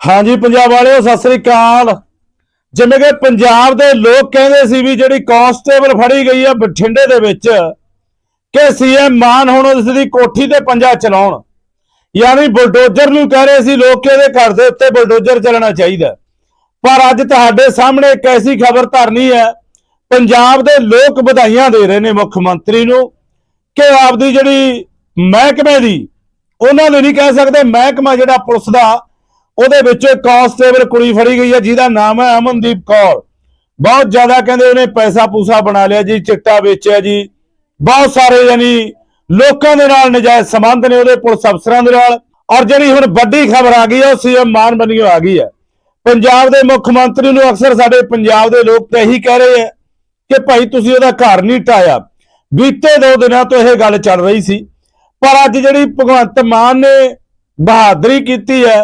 ਹਾਂਜੀ, ਪੰਜਾਬ ਵਾਲਿਓ, ਸਤਿ ਸ੍ਰੀ ਅਕਾਲ। ਜਿਵੇਂ ਕਿ ਪੰਜਾਬ ਦੇ ਲੋਕ ਕਹਿੰਦੇ ਸੀ ਵੀ ਜਿਹੜੀ ਕਾਂਸਟੇਬਲ ਫੜੀ ਗਈ ਹੈ ਬਠਿੰਡੇ ਦੇ ਵਿੱਚ, ਕਿ ਸੀਐਮ ਮਾਨ ਹੁਣ ਉਸ ਦੀ ਕੋਠੀ ਤੇ ਪੰਜਾ ਚਲਾਉਣ। ਯਾਨੀ ਬੁਲਡੋਜ਼ਰ ਨੂੰ ਕਹਿ ਰਹੇ ਸੀ ਲੋਕ ਇਹਦੇ ਘਰ ਦੇ ਉੱਤੇ ਬੁਲਡੋਜ਼ਰ ਚੱਲਣਾ ਚਾਹੀਦਾ ਪਰ ਅੱਜ ਤੁਹਾਡੇ ਸਾਹਮਣੇ ਇੱਕ ਐਸੀ ਖਬਰ ਧਰਨੀ ਹੈ, ਪੰਜਾਬ ਦੇ ਲੋਕ ਵਧਾਈਆਂ ਦੇ ਰਹੇ ਨੇ ਮੁੱਖ ਮੰਤਰੀ ਨੂੰ, ਕਿ ਆਪਦੀ ਜਿਹੜੀ ਮਹਿਕਮੇ ਦੀ, ਉਹਨਾਂ ਨੂੰ ਨਹੀਂ ਕਹਿ ਸਕਦੇ, ਮਹਿਕਮਾ ਜਿਹੜਾ ਪੁਲਿਸ ਦਾ ਉਹਦੇ ਵਿੱਚ ਕਾਂਸਟੇਬਲ ਕੁੜੀ ਫੜੀ ਗਈ ਹੈ, ਜਿਹਦਾ ਨਾਮ ਹੈ ਅਮਨਦੀਪ ਕੌਰ। ਬਹੁਤ ਜ਼ਿਆਦਾ ਕਹਿੰਦੇ ਉਹਨੇ ਪੈਸਾ ਪੂਸਾ ਬਣਾ ਲਿਆ ਜੀ, ਚਿੱਟਾ ਵੇਚਿਆ ਜੀ। ਬਹੁਤ ਸਾਰੇ ਯਾਨੀ ਲੋਕਾਂ ਦੇ ਨਾਲ ਨਜਾਇਜ਼ ਸੰਬੰਧ ਨੇ ਉਹਦੇ ਪੁਲਿਸ ਅਫਸਰਾਂ ਦੇ ਨਾਲ। ਔਰ ਜਿਹੜੀ ਹੁਣ ਵੱਡੀ ਖਬਰ ਆ ਗਈ ਹੈ, ਉਹ ਸੀਐਮ ਮਾਨ ਬਣੀਓ ਆ ਗਈ ਹੈ। ਪੰਜਾਬ ਦੇ ਮੁੱਖ ਮੰਤਰੀ ਨੂੰ ਅਕਸਰ ਸਾਡੇ ਪੰਜਾਬ ਦੇ ਲੋਕ ਤਾਂ ਇਹੀ ਕਹਿ ਰਹੇ ਆ ਕਿ ਭਾਈ ਤੁਸੀਂ ਉਹਦਾ ਘਰ ਨਹੀਂ ਟਾਇਆ ਬੀਤੇ ਦੋ ਦਿਨਾਂ ਤੋਂ ਇਹ ਗੱਲ ਚੱਲ ਰਹੀ ਸੀ। ਪਰ ਅੱਜ ਜਿਹੜੀ ਭਗਵੰਤ ਮਾਨ ਨੇ ਬਹਾਦਰੀ ਕੀਤੀ ਹੈ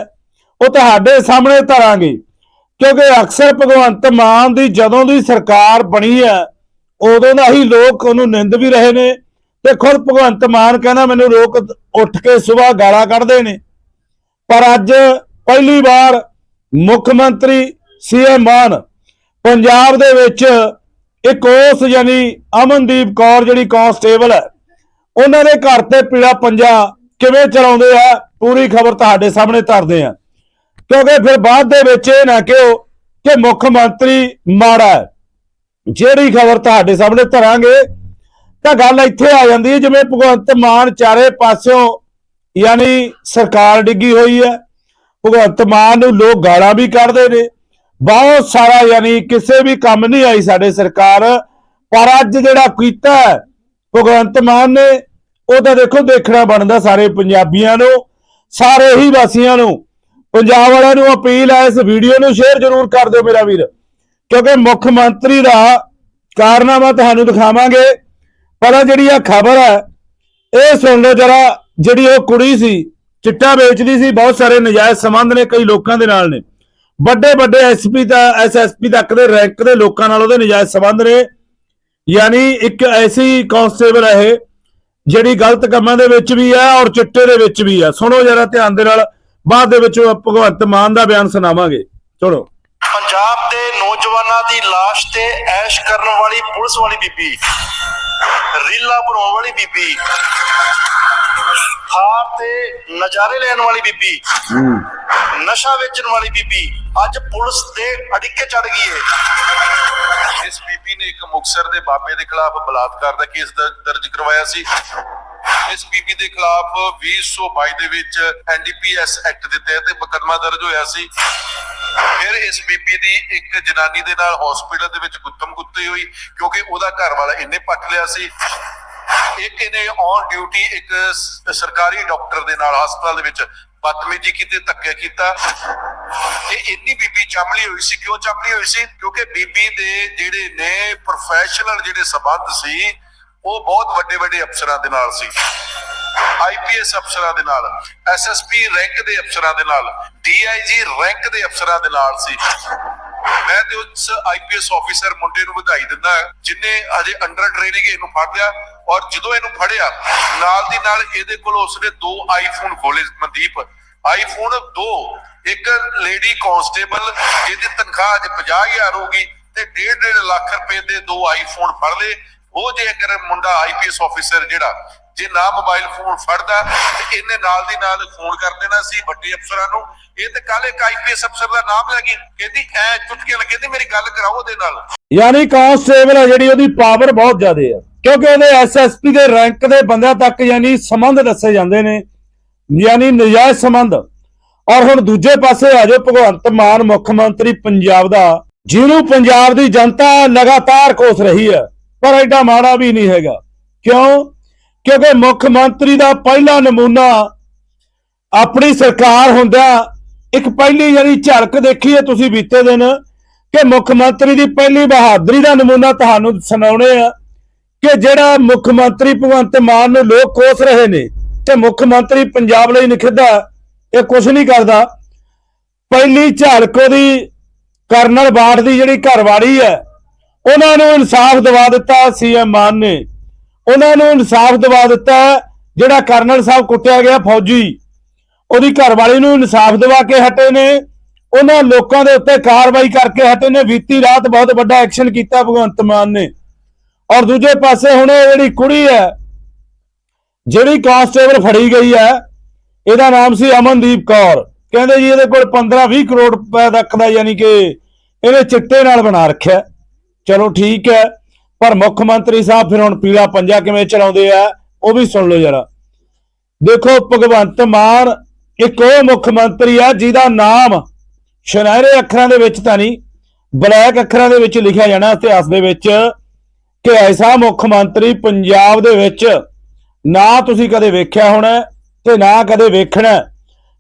ਉਹ ਤੁਹਾਡੇ ਸਾਹਮਣੇ ਧਰਾਂਗੇ। ਕਿਉਂਕਿ ਅਕਸਰ ਭਗਵੰਤ ਮਾਨ ਦੀ ਜਦੋਂ ਦੀ ਸਰਕਾਰ ਬਣੀ ਹੈ, ਉਦੋਂ ਦਾ ਹੀ ਲੋਕ ਉਹਨੂੰ ਨਿੰਦ ਵੀ ਰਹੇ ਨੇ ਤੇ ਖੁਦ ਭਗਵੰਤ ਮਾਨ ਕਹਿੰਦਾ ਮੈਨੂੰ ਲੋਕ ਉੱਠ ਕੇ ਸਵੇਰ ਗਾਲਾਂ ਕੱਢਦੇ ਨੇ। ਪਰ ਅੱਜ ਪਹਿਲੀ ਵਾਰ ਮੁੱਖ ਮੰਤਰੀ ਸੀਐਮ ਮਾਨ ਪੰਜਾਬ ਦੇ ਵਿੱਚ ਇੱਕ ਉਸ ਯਾਨੀ ਅਮਨਦੀਪ ਕੌਰ ਜਿਹੜੀ ਕਾਂਸਟੇਬਲ ਹੈ, ਉਹਨਾਂ ਦੇ ਘਰ ਤੇ ਪੀੜਾ ਪੰਜਾ ਕਿਵੇਂ ਚਲਾਉਂਦੇ ਆ, ਪੂਰੀ ਖਬਰ ਤੁਹਾਡੇ ਸਾਹਮਣੇ ਧਰਦੇ ਆ ਕਿਉਂਕਿ ਫਿਰ ਬਾਅਦ ਦੇ ਵਿੱਚ ਇਹ ਨਾ ਕਿਹੋ ਕਿ ਮੁੱਖ ਮੰਤਰੀ ਮਾੜਾ ਜਿਹੜੀ ਖਬਰ ਤੁਹਾਡੇ ਸਾਹਮਣੇ ਧਰਾਂਗੇ, ਤਾਂ ਗੱਲ ਇੱਥੇ ਆ ਜਾਂਦੀ ਹੈ, ਜਿਵੇਂ ਭਗਵੰਤ ਮਾਨ ਚਾਰੇ ਪਾਸਿਓਂ ਯਾਨੀ ਸਰਕਾਰ ਡਿੱਗੀ ਹੋਈ ਹੈ। ਭਗਵੰਤ ਮਾਨ ਨੂੰ ਲੋਕ ਗਾਲਾਂ ਵੀ ਕੱਢਦੇ ਨੇ। ਬਹੁਤ ਸਾਰਾ ਯਾਨੀ ਕਿਸੇ ਵੀ ਕੰਮ ਨਹੀਂ ਆਈ ਸਾਡੇ ਸਰਕਾਰ, ਪਰ ਅੱਜ ਜਿਹੜਾ ਕੀਤਾ ਹੈ, ਭਗਵੰਤ ਮਾਨ ਨੇ, ਉਹ ਤਾਂ ਦੇਖੋ ਦੇਖਣਾ ਬਣਦਾ ਸਾਰੇ ਪੰਜਾਬੀਆਂ ਨੂੰ, ਸਾਰੇ ਹੀ ਵਾਸੀਆਂ ਨੂੰ। ਪੰਜਾਬ ਵਾਲਿਆਂ ਨੂੰ ਅਪੀਲ ਹੈ, ਇਸ ਵੀਡੀਓ ਨੂੰ ਸ਼ੇਅਰ ਜ਼ਰੂਰ ਕਰ ਦਿਓ ਮੇਰਾ ਵੀਰ। ਕਿਉਂਕਿ ਮੁੱਖ ਮੰਤਰੀ ਦਾ ਕਾਰਨਾਮਾ ਤੁਹਾਨੂੰ ਦਿਖਾਵਾਂਗੇ, ਪਰ ਜਿਹੜੀ ਆ ਖਬਰ ਹੈ, ਇਹ ਸੁਣ ਲਓ ਜਰਾ, ਜਿਹੜੀ ਉਹ ਕੁੜੀ ਸੀ, ਚਿੱਟਾ ਵੇਚਦੀ ਸੀ, ਬਹੁਤ ਸਾਰੇ ਨਜਾਇਜ਼ ਸੰਬੰਧ ਨੇ ਕਈ ਲੋਕਾਂ ਦੇ ਨਾਲ ਨੇ। ਵੱਡੇ ਵੱਡੇ ਐਸਪੀ ਦਾ ਐਸਐਸਪੀ ਤੱਕ ਦੇ ਰੈਂਕ ਦੇ ਲੋਕਾਂ ਨਾਲ ਉਹਦੇ ਨਜਾਇਜ਼ ਸੰਬੰਧ ਨੇ। ਯਾਨੀ ਇੱਕ ਐਸੀ ਕਾਂਸਟੇਬਲ ਹੈ ਇਹ, ਜਿਹੜੀ ਗਲਤ ਕੰਮਾਂ ਦੇ ਵਿੱਚ ਵੀ ਹੈ ਔਰ ਚਿੱਟੇ ਦੇ ਵਿੱਚ ਵੀ ਹੈ ਸੁਣੋ ਜਰਾ ਧਿਆਨ ਦੇ ਨਾਲ ਬਾਅਦ ਦੇ ਵਿੱਚ ਭਗਵੰਤ ਮਾਨ ਦਾ ਬਿਆਨ ਸੁਣਾਵਾਂਗੇ। ਚਲੋ। ਪੰਜਾਬ ਦੇ ਨੌਜਵਾਨਾਂ ਦੀ ਲਾਸ਼ ਤੇ ਐਸ਼ ਕਰਨ ਵਾਲੀ ਪੁਲਿਸ ਵਾਲੀ ਬੀਬੀ ਰੀਲਾ ਬਣਾਉਣ ਵਾਲੀ ਬੀਬੀ ਥਾਰ ਤੇ ਨਜ਼ਾਰੇ ਲੈਣ ਵਾਲੀ ਬੀਬੀ ਨਸ਼ਾ ਵੇਚਣ ਵਾਲੀ ਬੀਬੀ ਅੱਜ ਪੁਲਿਸ ਦੇ ਅੜਿੱਕੇ ਚੜ ਗਈ ਹੈ ਇਸ ਬੀਬੀ ਨੇ ਇੱਕ ਮੁਕਸਰ ਦੇ ਬਾਬੇ ਦੇ ਖਿਲਾਫ ਬਲਾਤਕਾਰ ਦਾ ਕੇਸ ਦਰਜ ਕਰਵਾਇਆ ਸੀ। ਇਸ ਬੀਬੀ ਦੇ ਖਿਲਾਫ 2022 ਦੇ ਵਿੱਚ ਐਨਡੀਪੀਐਸ ਐਕਟ ਦੇ ਤਹਿਤ ਮੁਕੱਦਮਾ ਦਰਜ ਹੋਇਆ ਸੀ। ਫਿਰ ਇਸ ਬੀਬੀ ਦੀ ਇੱਕ ਜਨਾਨੀ ਦੇ ਨਾਲ ਹਸਪੀਟਲ ਦੇ ਵਿੱਚ ਗੁੱਤਮ ਗੁੱਤੀ ਹੋਈ, ਕਿਉਂਕਿ ਉਹਦਾ ਘਰ ਵਾਲਾ ਇਹਨੇ ਪੱਟ ਲਿਆ ਸੀ। ਇੱਕ ਇਹਨੇ ਔਨ ਡਿਊਟੀ ਇੱਕ ਸਰਕਾਰੀ ਡਾਕਟਰ ਦੇ ਨਾਲ ਹਸਪਤਾਲ ਦੇ ਵਿੱਚ ਬਦਤਮੀਜ਼ੀ ਕੀਤੀ, ਧੱਕੇ ਕੀਤਾ। ਇਹ ਇੰਨੀ ਬੀਬੀ ਚਮਲੀ ਹੋਈ ਸੀ, ਕਿਉਂ ਚਮਲੀ ਹੋਈ ਸੀ? ਕਿਉਂਕਿ ਬੀਬੀ ਦੇ ਜਿਹੜੇ ਨੇ ਪ੍ਰੋਫੈਸ਼ਨਲ ਜਿਹੜੇ ਸਬੰਧ ਸੀ ਉਹ ਬਹੁਤ ਵੱਡੇ ਵੱਡੇ ਅਫਸਰਾਂ ਦੇ ਨਾਲ ਸੀ। ਆਈਪੀਐਸ ਅਫਸਰਾਂ ਦੇ ਨਾਲ ਐਸਐਸਪੀ ਰੈਂਕ ਦੇ ਅਫਸਰਾਂ ਦੇ ਨਾਲ ਡੀਆਈਜੀ ਰੈਂਕ ਦੇ ਅਫਸਰਾਂ ਦੇ ਨਾਲ ਸੀ। ਮੈਂ ਤੇ ਉਸ ਆਈਪੀਐਸ ਆਫੀਸਰ ਮੁੰਡੇ ਨੂੰ ਵਧਾਈ ਦਿੰਦਾ ਜਿਨੇ ਅਜੇ ਅੰਡਰ ਟ੍ਰੇਨਿੰਗ ਇਹਨੂੰ ਫੜ ਲਿਆ ਔਰ ਜਦੋਂ ਇਹਨੂੰ ਫੜਿਆ ਨਾਲ ਦੀ ਨਾਲ ਇਹਦੇ ਕੋਲ ਉਸਨੇ ਦੋ ਆਈਫੋਨ ਖੋਲੇ ਮਨਦੀਪ। ਆਈਫੋਨ 2 ਇੱਕ ਲੇਡੀ ਕਾਂਸਟੇਬਲ ਜਿਹਦੀ ਤਨਖਾਹ ਅੱਜ 50000 ਹੋਗੀ ਤੇ 1.5 ਲੱਖ ਰੁਪਏ ਦੇ ਦੋ ਆਈਫੋਨ ਫੜ ਲਏ। ਉਹ ਜੇ ਅਗਰ ਮੁੰਡਾ ਆਈਪੀਐਸ ਆਫੀਸਰ ਜਿਹੜਾ, ਜੇ ਨਾ ਮੋਬਾਈਲ ਫੋਨ ਫੜਦਾ, ਤੇ ਇਹਨੇ ਨਾਲ ਦੀ ਨਾਲ ਫੋਨ ਕਰ ਦੇਣਾ ਸੀ ਵੱਡੇ ਅਫਸਰਾਂ ਨੂੰ। ਇਹ ਤੇ ਕੱਲ ਇੱਕ ਆਈਪੀਐਸ ਅਫਸਰ ਦਾ ਨਾਮ ਲੈ ਗਈ। ਕਹਿੰਦੀ, ਐ ਚੁਟਕੀ ਲੱਗੇ ਕਹਿੰਦੀ ਮੇਰੀ ਗੱਲ ਕਰਾਓ ਉਹਦੇ ਨਾਲ। ਯਾਨੀ ਕਾਂਸਟੇਬਲ ਹੈ ਜਿਹੜੀ ਉਹਦੀ ਪਾਵਰ ਬਹੁਤ ਜ਼ਿਆਦੇ ਆ। ਕਿਉਂਕਿ ਉਹਦੇ ਐਸਐਸਪੀ ਦੇ ਰੈਂਕ ਦੇ ਬੰਦਿਆਂ ਤੱਕ ਯਾਨੀ ਸੰਬੰਧ ਦੱਸੇ ਜਾਂਦੇ ਨੇ। ਯਾਨੀ ਨਜਾਇਜ਼ ਸੰਬੰਧ। ਔਰ ਹੁਣ ਦੂਜੇ ਪਾਸੇ ਆ ਜਾਓ, ਭਗਵੰਤ ਮਾਨ ਮੁੱਖ ਮੰਤਰੀ ਪੰਜਾਬ ਦਾ, ਜਿਹਨੂੰ ਪੰਜਾਬ ਦੀ ਜਨਤਾ ਲਗਾਤਾਰ ਕੋਸ ਰਹੀ ਹੈ ਪਰ ਐਡਾ ਮਾੜਾ ਵੀ ਨਹੀਂ ਹੈਗਾ। ਕਿਉਂ? ਕਿਉਂਕਿ ਮੁੱਖ ਮੰਤਰੀ ਦਾ ਪਹਿਲਾ ਨਮੂਨਾ ਆਪਣੀ ਸਰਕਾਰ ਹੁੰਦਿਆਂ ਇੱਕ ਪਹਿਲੀ ਜਿਹੜੀ ਝਲਕ ਦੇਖੀ ਹੈ ਤੁਸੀਂ ਬੀਤੇ ਦਿਨ, ਕਿ ਮੁੱਖ ਮੰਤਰੀ ਦੀ ਪਹਿਲੀ ਬਹਾਦਰੀ ਦਾ ਨਮੂਨਾ ਤੁਹਾਨੂੰ ਸੁਣਾਉਣੇ ਆ, ਕਿ ਜਿਹੜਾ ਮੁੱਖ ਮੰਤਰੀ ਭਗਵੰਤ ਮਾਨ ਨੂੰ ਲੋਕ ਕੋਸ ਰਹੇ ਨੇ, ਤੇ ਮੁੱਖ ਮੰਤਰੀ ਪੰਜਾਬ ਲਈ ਨਿਖਿੱਧਾ ਇਹ ਕੁਝ ਨਹੀਂ ਕਰਦਾ। ਪਹਿਲੀ ਝਲਕ ਉਹਦੀ ਕਰਨਲ ਬਾਠ ਦੀ ਜਿਹੜੀ ਘਰਵਾੜੀ ਹੈ ਉਹਨਾਂ ਨੂੰ ਇਨਸਾਫ ਦਿਵਾ ਦਿੱਤਾ ਸੀਐਮ ਮਾਨ ਨੇ। ਉਹਨਾਂ ਨੂੰ ਇਨਸਾਫ ਦਿਵਾ ਦਿੱਤਾ ਜਿਹੜਾ ਕਰਨਲ ਸਾਹਿਬ ਕੁੱਟਿਆ ਗਿਆ ਫੌਜੀ। ਉਹਦੀ ਘਰਵਾਲੀ ਨੂੰ ਇਨਸਾਫ ਦਿਵਾ ਕੇ ਹਟੇ ਨੇ। ਉਹਨਾਂ ਲੋਕਾਂ ਦੇ ਉੱਤੇ ਕਾਰਵਾਈ ਕਰਕੇ ਹਟੇ ਨੇ। ਬੀਤੀ ਰਾਤ ਬਹੁਤ ਵੱਡਾ ਐਕਸ਼ਨ ਕੀਤਾ ਭਗਵੰਤ ਮਾਨ ਨੇ। ਔਰ ਦੂਜੇ ਪਾਸੇ ਹੁਣ ਇਹ ਜਿਹੜੀ ਕੁੜੀ ਹੈ, ਜਿਹੜੀ ਕਾਂਸਟੇਬਲ ਫੜੀ ਗਈ ਹੈ, ਇਹਦਾ ਨਾਮ ਸੀ ਅਮਨਦੀਪ ਕੌਰ। ਕਹਿੰਦੇ ਜੀ ਇਹਦੇ ਕੋਲ 15-20 ਕਰੋੜ ਰੁਪਏ ਤੱਕ ਦਾ ਯਾਨੀ ਕਿ ਇਹਨੇ ਚਿੱਟੇ ਨਾਲ ਬਣਾ ਰੱਖਿਆ। ਚਲੋ ਠੀਕ ਹੈ, ਪਰ ਮੁੱਖ ਮੰਤਰੀ ਸਾਹਿਬ ਫਿਰ ਹੁਣ ਪੀਲਾ ਪੰਜਾ ਕਿਵੇਂ ਚਲਾਉਂਦੇ ਆ, ਉਹ ਵੀ ਸੁਣ ਲਓ ਜਰਾ। ਦੇਖੋ ਭਗਵੰਤ ਮਾਨ ਇੱਕ ਉਹ ਮੁੱਖ ਮੰਤਰੀ ਆ ਜਿਹਦਾ ਨਾਮ ਸੁਨਹਿਰੇ ਅੱਖਰਾਂ ਦੇ ਵਿੱਚ ਤਾਂ ਨਹੀਂ, ਬਲੈਕ ਅੱਖਰਾਂ ਦੇ ਵਿੱਚ ਲਿਖਿਆ ਜਾਣਾ ਇਤਿਹਾਸ ਦੇ ਵਿੱਚ ਕਿ ਐਸਾ ਮੁੱਖ ਮੰਤਰੀ ਪੰਜਾਬ ਦੇ ਵਿੱਚ ਨਾ ਤੁਸੀਂ ਕਦੇ ਵੇਖਿਆ ਹੋਣਾ ਤੇ ਨਾ ਕਦੇ ਵੇਖਣਾ।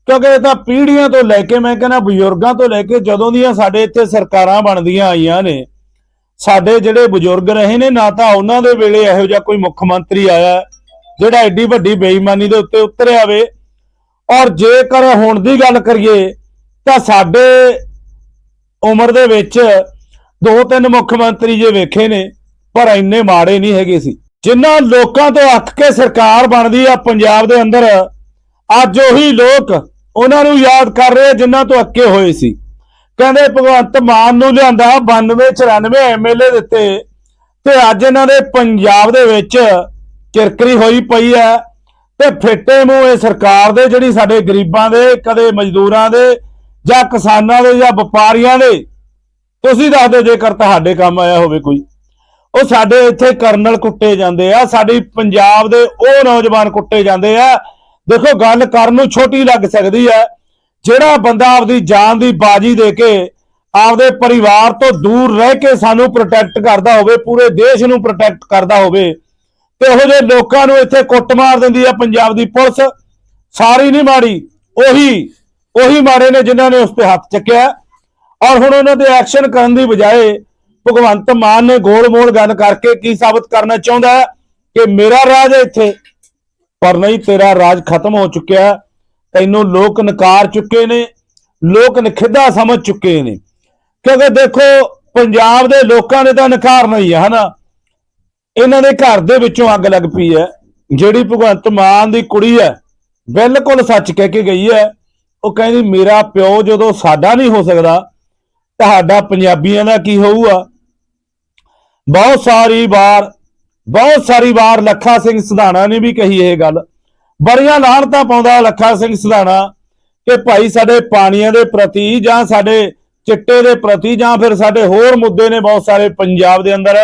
ਕਿਉਂਕਿ ਇਹ ਤਾਂ ਪੀੜ੍ਹੀਆਂ ਤੋਂ ਲੈ ਕੇ ਮੈਂ ਕਹਿੰਦਾ ਬਜ਼ੁਰਗਾਂ ਤੋਂ ਲੈ ਕੇ ਜਦੋਂ ਦੀਆਂ ਸਾਡੇ ਇੱਥੇ ਸਰਕਾਰਾਂ ਬਣਦੀਆਂ ਆਈਆਂ ਨੇ ਸਾਡੇ ਜਿਹੜੇ ਬਜ਼ੁਰਗ ਰਹੇ ਨੇ, ਨਾ ਤਾਂ ਉਹਨਾਂ ਦੇ ਵੇਲੇ ਇਹੋ ਜਿਹਾ ਕੋਈ ਮੁੱਖ ਮੰਤਰੀ ਆਇਆ ਜਿਹੜਾ ਐਡੀ ਵੱਡੀ ਬੇਈਮਾਨੀ ਦੇ ਉੱਤੇ ਉਤਰਿਆ ਵੇ। ਔਰ ਜੇਕਰ ਹੁਣ ਦੀ ਗੱਲ ਕਰੀਏ, ਤਾਂ ਸਾਡੇ ਉਮਰ ਦੇ ਵਿੱਚ ਦੋ ਤਿੰਨ ਮੁੱਖ ਮੰਤਰੀ ਜੇ ਵੇਖੇ ਨੇ, ਪਰ ਇੰਨੇ ਮਾੜੇ ਨਹੀਂ ਹੈਗੇ ਸੀ। ਜਿਨ੍ਹਾਂ ਲੋਕਾਂ ਤੋਂ ਅੱਕ ਕੇ ਸਰਕਾਰ ਬਣਦੀ ਆ ਪੰਜਾਬ ਦੇ ਅੰਦਰ, ਅੱਜ ਉਹੀ ਲੋਕ ਉਹਨਾਂ ਨੂੰ ਯਾਦ ਕਰ ਰਹੇ ਆ ਜਿਨ੍ਹਾਂ ਤੋਂ ਅੱਕੇ ਹੋਏ ਸੀ। ਕਹਿੰਦੇ ਭਗਵੰਤ ਮਾਨ ਨੂੰ ਲਿਆਂਦਾ 92 94 ਐਮਐਲਏ ਦਿੱਤੇ ਤੇ ਅੱਜ ਇਹਨਾਂ ਦੇ ਪੰਜਾਬ ਦੇ ਵਿੱਚ ਕਿਰਕਰੀ ਹੋਈ ਪਈ ਹੈ। ਤੇ ਫਿੱਟੇ ਮੂੰਹ ਇਹ ਸਰਕਾਰ ਦੇ, ਜਿਹੜੀ ਸਾਡੇ ਗਰੀਬਾਂ ਦੇ, ਕਦੇ ਮਜ਼ਦੂਰਾਂ ਦੇ, ਜਾਂ ਕਿਸਾਨਾਂ ਦੇ, ਜਾਂ ਵਪਾਰੀਆਂ ਦੇ। ਤੁਸੀਂ ਦੱਸ ਦਿਓ ਜੇਕਰ ਤੁਹਾਡੇ ਕੰਮ ਆਇਆ ਹੋਵੇ ਕੋਈ। ਉਹ ਸਾਡੇ ਇੱਥੇ ਕਰਨਲ ਕੁੱਟੇ ਜਾਂਦੇ ਆ, ਸਾਡੀ ਪੰਜਾਬ ਦੇ ਉਹ ਨੌਜਵਾਨ ਕੁੱਟੇ ਜਾਂਦੇ ਆ। ਦੇਖੋ ਗੱਲ ਕਰਨ ਨੂੰ ਛੋਟੀ ਲੱਗ ਸਕਦੀ ਹੈ। ਜਿਹੜਾ ਬੰਦਾ ਆਪਦੀ ਜਾਨ ਦੀ ਬਾਜੀ ਦੇ ਕੇ ਆਪਦੇ ਪਰਿਵਾਰ ਤੋਂ ਦੂਰ ਰਹਿ ਕੇ ਸਾਨੂੰ ਪ੍ਰੋਟੈਕਟ ਕਰਦਾ ਹੋਵੇ, ਪੂਰੇ ਦੇਸ਼ ਨੂੰ ਪ੍ਰੋਟੈਕਟ ਕਰਦਾ ਹੋਵੇ, ਤੇ ਇਹੋ ਜਿਹੇ ਲੋਕਾਂ ਨੂੰ ਇੱਥੇ ਕੁੱਟ ਮਾਰ ਦਿੰਦੀ ਆ ਪੰਜਾਬ ਦੀ ਪੁਲਿਸ। ਸਾਰੀ ਨਹੀਂ ਮਾੜੀ, ਉਹੀ ਉਹੀ ਮਾੜੇ ਨੇ ਜਿਨ੍ਹਾਂ ਨੇ ਉਸ ਤੇ ਹੱਥ ਚੱਕਿਆ। ਔਰ ਹੁਣ ਉਹਨਾਂ ਦੇ ਐਕਸ਼ਨ ਕਰਨ ਦੀ ਬਜਾਏ ਭਗਵੰਤ ਮਾਨ ਨੇ ਗੋਲ-ਮੋਲ ਗੱਲ ਕਰਕੇ ਕੀ ਸਾਬਤ ਕਰਨਾ ਚਾਹੁੰਦਾ ਹੈ ਕਿ ਮੇਰਾ ਰਾਜ ਹੈ ਇੱਥੇ, ਪਰ ਨਹੀਂ, ਤੇਰਾ ਰਾਜ ਖਤਮ ਹੋ ਚੁੱਕਿਆ ਤੈਨੂੰ ਲੋਕ ਨਕਾਰ ਚੁੱਕੇ ਨੇ, ਲੋਕ ਨਖਿੱਧਾ ਸਮਝ ਚੁੱਕੇ ਨੇ। ਕਿਉਂਕਿ ਦੇਖੋ, ਪੰਜਾਬ ਦੇ ਲੋਕਾਂ ਨੇ ਤਾਂ ਨਕਾਰ ਨਹੀਂ ਹੈ ਹਨਾ? ਇਹਨਾਂ ਦੇ ਘਰ ਦੇ ਵਿੱਚੋਂ ਅੱਗ ਲੱਗ ਪਈ ਹੈ। ਜਿਹੜੀ ਭਗਵੰਤ ਮਾਨ ਦੀ ਕੁੜੀ ਹੈ, ਬਿਲਕੁਲ ਸੱਚ ਕਹਿ ਕੇ ਗਈ ਹੈ। ਉਹ ਕਹਿੰਦੀ, ਮੇਰਾ ਪਿਓ ਜਦੋਂ ਸਾਡਾ ਨਹੀਂ ਹੋ ਸਕਦਾ, ਤੁਹਾਡਾ ਪੰਜਾਬੀਆਂ ਦਾ ਕੀ ਹੋਊਗਾ? ਬਹੁਤ ਸਾਰੀ ਵਾਰ, ਬਹੁਤ ਸਾਰੀ ਵਾਰ ਲੱਖਾ ਸਿੰਘ ਸਿਧਾਣਾ ਨੇ ਵੀ ਕਹੀ ਇਹ ਗੱਲ। ਬੜੀਆਂ ਲਾਹਣਤਾਂ ਪਾਉਂਦਾ ਲੱਖਾ ਸਿੰਘ ਸਿਧਾਣਾ ਕਿ ਭਾਈ ਸਾਡੇ ਪਾਣੀਆਂ ਦੇ ਪ੍ਰਤੀ ਜਾਂ ਸਾਡੇ ਚਿੱਟੇ ਦੇ ਪ੍ਰਤੀ ਜਾਂ ਫਿਰ ਸਾਡੇ ਹੋਰ ਮੁੱਦੇ ਨੇ ਬਹੁਤ ਸਾਰੇ ਪੰਜਾਬ ਦੇ ਅੰਦਰ,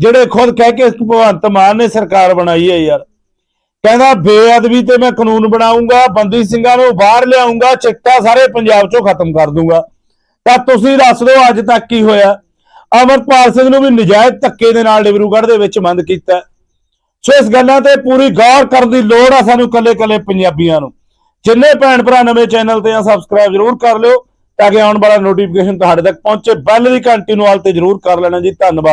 ਜਿਹੜੇ ਖੁਦ ਕਹਿ ਕੇ ਭਗਵੰਤ ਮਾਨ ਨੇ ਸਰਕਾਰ ਬਣਾਈ ਹੈ ਯਾਰ। ਕਹਿੰਦਾ, ਬੇਅਦਬੀ ਤੇ ਮੈਂ ਕਾਨੂੰਨ ਬਣਾਉਂਗਾ ਬੰਦੀ ਸਿੰਘਾਂ ਨੂੰ ਬਾਹਰ ਲਿਆਉਂਗਾ ਚਿੱਟਾ ਸਾਰੇ ਪੰਜਾਬ ਚੋਂ ਖਤਮ ਕਰ ਦੂੰਗਾ। ਤਾਂ ਤੁਸੀਂ ਦੱਸ ਦਿਓ ਅੱਜ ਤੱਕ ਕੀ ਹੋਇਆ। ਅਮਰਪਾਲ ਸਿੰਘ ਨੂੰ ਵੀ ਨਜਾਇਜ਼ ਧੱਕੇ ਦੇ ਨਾਲ ਡਿਬਰੂਗੜ੍ਹ ਦੇ ਵਿੱਚ ਬੰਦ ਕੀਤਾ। ਸੋ ਇਸ ਗੱਲਾਂ ਤੇ ਪੂਰੀ ਗੌਰ ਕਰਨ ਦੀ ਲੋੜ ਆ ਸਾਨੂੰ ਕੱਲੇ-ਕੱਲੇ ਪੰਜਾਬੀਆਂ ਨੂੰ। ਜਿੰਨੇ ਭੈਣ ਭਰਾ ਨਵੇਂ ਚੈਨਲ ਤੇ ਆ ਸਬਸਕ੍ਰਾਈਬ ਜ਼ਰੂਰ ਕਰ ਲਿਓ ਤਾਂ ਕਿ ਆਉਣ ਵਾਲਾ ਨੋਟੀਫਿਕੇਸ਼ਨ ਤੁਹਾਡੇ ਤੱਕ ਪਹੁੰਚੇ। ਬੈਲ ਦੀ ਘੰਟੀ ਨੂੰ ਆਲ ਤੇ ਜ਼ਰੂਰ ਕਰ ਲੈਣਾ ਜੀ। ਧੰਨਵਾਦ।